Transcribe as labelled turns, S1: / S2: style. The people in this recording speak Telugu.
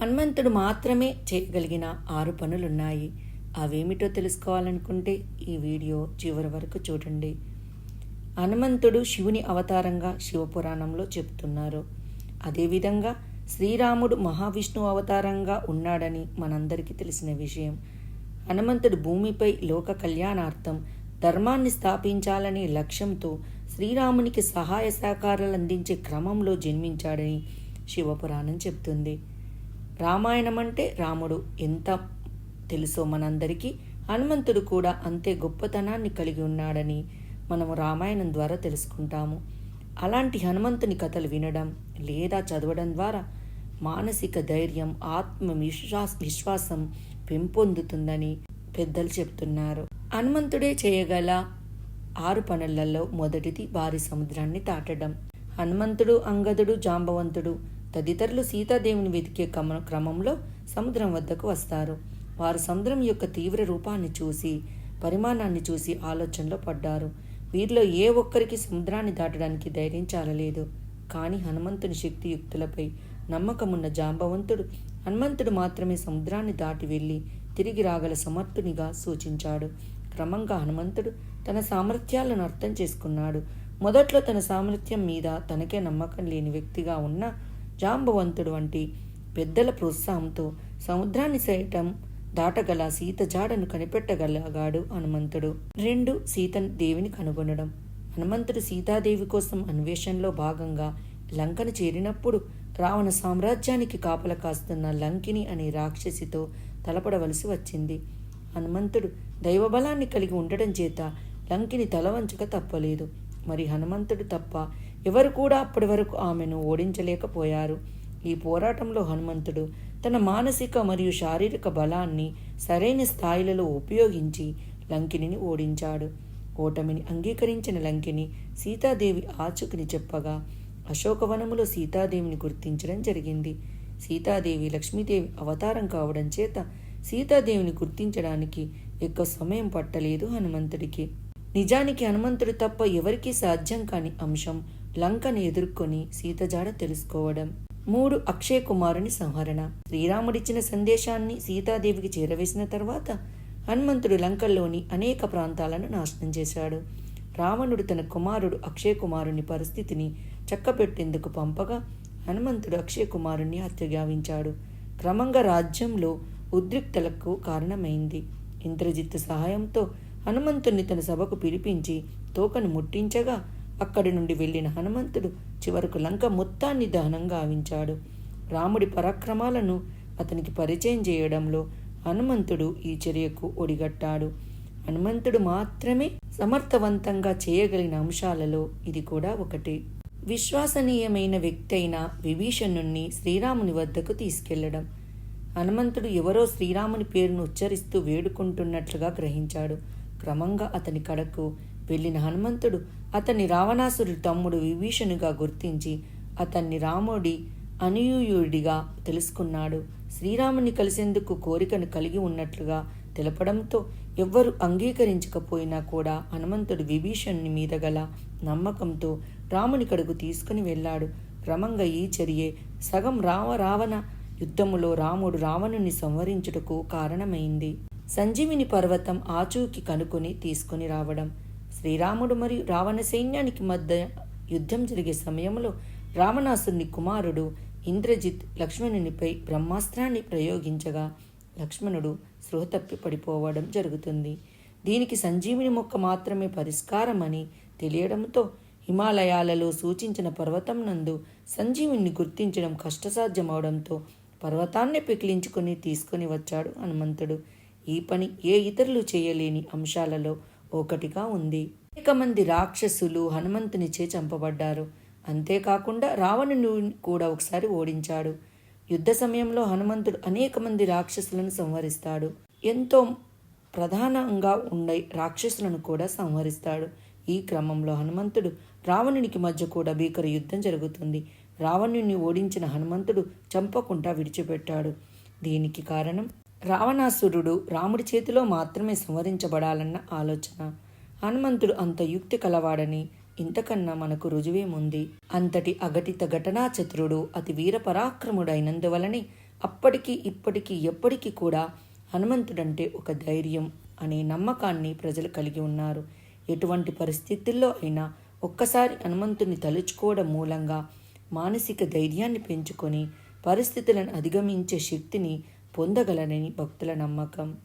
S1: హనుమంతుడు మాత్రమే చేయగలిగిన ఆరు పనులున్నాయి. అవేమిటో తెలుసుకోవాలనుకుంటే ఈ వీడియో చివరి వరకు చూడండి. హనుమంతుడు శివుని అవతారంగా శివపురాణంలో చెప్తున్నారు అదేవిధంగా శ్రీరాముడు మహావిష్ణు అవతారంగా ఉన్నాడని మనందరికీ తెలిసిన విషయం. హనుమంతుడు భూమిపై లోక కళ్యాణార్థం ధర్మాన్ని స్థాపించాలనే లక్ష్యంతో శ్రీరామునికి సహాయ సహకారాలు అందించే క్రమంలో జన్మించాడని శివపురాణం చెప్తుంది రామాయణం అంటే రాముడు. ఎంత తెలుసో మనందరికీ. హనుమంతుడు కూడా అంతే గొప్పతనాన్ని కలిగి ఉన్నాడని మనము రామాయణం ద్వారా తెలుసుకుంటాము. అలాంటి హనుమంతుని కథలు వినడం లేదా చదవడం ద్వారా మానసిక ధైర్యం ఆత్మ విశ్వాస విశ్వాసం పెంపొందుతుందని పెద్దలు చెప్తున్నారు. హనుమంతుడే చేయగల ఆరు పనులలో మొదటిది భారీ సముద్రాన్ని దాటడం. హనుమంతుడు అంగదుడు జాంబవంతుడు తదితరులు సీతాదేవిని వెతికే క్రమంలో సముద్రం వద్దకు వస్తారు. వారు సముద్రం యొక్క తీవ్ర రూపాన్ని చూసి పరిమాణాన్ని చూసి ఆలోచనలో పడ్డారు. వీరిలో ఏ ఒక్కరికి సముద్రాన్ని దాటడానికి ధైర్యం చాలలేదు. కానీ హనుమంతుని శక్తియుక్తులపై నమ్మకమున్న జాంబవంతుడు హనుమంతుడు మాత్రమే సముద్రాన్ని దాటి వెళ్ళి తిరిగి రాగల సమర్థునిగా సూచించాడు. క్రమంగా హనుమంతుడు తన సామర్థ్యాలను అర్థం చేసుకున్నాడు. మొదట్లో తన సామర్థ్యం మీద తనకే నమ్మకం లేని వ్యక్తిగా ఉన్న జాంబవంతుడు వంటి పెద్దల ప్రోత్సాహంతో సముద్రాన్ని సైతం దాటగల సీత జాడను కనిపెట్టగలగాడు హనుమంతుడు. రెండు సీత దేవిని కనుగొనడం. హనుమంతుడు సీతాదేవి కోసం అన్వేషణలో భాగంగా లంకను చేరినప్పుడు రావణ సామ్రాజ్యానికి కాపల కాస్తున్న లంకిని అనే రాక్షసితో తలపడవలసి వచ్చింది. హనుమంతుడు దైవబలాన్ని కలిగి ఉండడం చేత లంకిని తలవంచక తప్పలేదు. మరి హనుమంతుడు తప్ప ఎవరు కూడా అప్పటి వరకు ఆమెను ఓడించలేకపోయారు. ఈ పోరాటంలో హనుమంతుడు తన మానసిక మరియు శారీరక బలాన్ని సరైన స్థాయిలలో ఉపయోగించి లంకిని ఓడించాడు. ఓటమిని అంగీకరించిన లంకిని సీతాదేవి ఆచుకుని చెప్పగా అశోకవనములో సీతాదేవిని గుర్తించడం జరిగింది. సీతాదేవి లక్ష్మీదేవి అవతారం కావడం చేత సీతాదేవిని గుర్తించడానికి ఎక్కువ సమయం పట్టలేదు హనుమంతుడికి. నిజానికి హనుమంతుడు తప్ప ఎవరికీ సాధ్యం కాని అంశం లంకను ఎదుర్కొని సీతజాడ తెలుసుకోవడం. మూడు అక్షయ కుమారుని సంహరణ. శ్రీరాముడిచ్చిన సందేశాన్ని సీతాదేవికి చేరవేసిన తర్వాత హనుమంతుడు లంకల్లోని అనేక ప్రాంతాలను నాశనం చేశాడు. రావణుడు తన కుమారుడు అక్షయ కుమారుని పరిస్థితిని చక్కపెట్టేందుకు పంపగా హనుమంతుడు అక్షయ కుమారుణ్ణి హత్యగావించాడు క్రమంగా రాజ్యంలో ఉద్రిక్తలకు కారణమైంది. ఇంద్రజిత్తు సహాయంతో హనుమంతుణ్ణి తన సభకు పిలిపించి తోకను ముట్టించగా అక్కడి నుండి వెళ్ళిన హనుమంతుడు చివరకు లంక మొత్తాన్ని దహనం గావించాడు రాముడి పరాక్రమాలను అతనికి పరిచయం చేయడంలో హనుమంతుడు ఈ చర్యకు ఒడిగట్టాడు. హనుమంతుడు మాత్రమే సమర్థవంతంగా చేయగలిగిన అంశాలలో ఇది కూడా ఒకటి. విశ్వసనీయమైన వ్యక్తి అయిన విభీషణుణ్ణి శ్రీరాముని వద్దకు తీసుకెళ్ళడం. హనుమంతుడు ఎవరో శ్రీరాముని పేరును ఉచ్చరిస్తూ వేడుకుంటున్నట్లుగా గ్రహించాడు. క్రమంగా అతని కడకు వెళ్ళిన హనుమంతుడు అతన్ని రావణాసురుడి తమ్ముడు విభీషణుగా గుర్తించి అతన్ని రాముడి అనుయూయుడిగా తెలుసుకున్నాడు. శ్రీరాముని కలిసేందుకు కోరికను కలిగి ఉన్నట్లుగా తెలపడంతో ఎవ్వరు అంగీకరించకపోయినా కూడా హనుమంతుడు విభీషణుని మీద గల నమ్మకంతో రాముని కడుగు తీసుకుని వెళ్ళాడు. క్రమంగా ఈ చర్యే సగం రావ రావణ యుద్ధములో రాముడు రావణుని సంవరించుటకు కారణమైంది. సంజీవిని పర్వతం ఆచూకి కనుకొని తీసుకుని రావడం. శ్రీరాముడు మరియు రావణ సైన్యానికి మధ్య యుద్ధం జరిగే సమయంలో రావణాసుని కుమారుడు ఇంద్రజిత్ లక్ష్మణునిపై బ్రహ్మాస్త్రాన్ని ప్రయోగించగా లక్ష్మణుడు స్పృహ తప్పి పడిపోవడం జరుగుతుంది. దీనికి సంజీవిని మొక్క మాత్రమే పరిష్కారమని తెలియడంతో హిమాలయాలలో సూచించిన పర్వతం నందు సంజీవుని గుర్తించడం కష్టసాధ్యమవడంతో పర్వతాన్ని పికిలించుకొని తీసుకొని వచ్చాడు హనుమంతుడు. ఈ పని ఏ ఇతరులు చేయలేని అంశాలలో ఒకటిగా ఉంది. అనేక మంది రాక్షసులు హనుమంతునిచే చంపబడ్డారు. అంతేకాకుండా రావణుని కూడా ఒకసారి ఓడించాడు. యుద్ధ సమయంలో హనుమంతుడు అనేక మంది రాక్షసులను సంహరిస్తాడు. ఎంతో ప్రధానంగా ఉండే రాక్షసులను కూడా సంహరిస్తాడు. ఈ క్రమంలో హనుమంతుడు రావణునికి మధ్య కూడా భీకర యుద్ధం జరుగుతుంది. రావణుని ఓడించిన హనుమంతుడు చంపకుండా విడిచిపెట్టాడు. దీనికి కారణం రావణాసురుడు రాముడి చేతిలో మాత్రమే సంవరించబడాలన్న ఆలోచన. హనుమంతుడు అంత యుక్తి కలవాడని ఇంతకన్నా మనకు రుజువేముంది అంతటి అఘటిత ఘటనా చతురుడు అతి వీరపరాక్రముడైనందువలనే అప్పటికీ ఇప్పటికీ ఎప్పటికీ కూడా హనుమంతుడంటే ఒక ధైర్యం అనే నమ్మకాన్ని ప్రజలు కలిగి ఉన్నారు. ఎటువంటి పరిస్థితుల్లో అయినా ఒక్కసారి హనుమంతుని తలుచుకోవడం మూలంగా మానసిక ధైర్యాన్ని పెంచుకొని పరిస్థితులను అధిగమించే శక్తిని పొందగలనని భక్తుల నమ్మకం.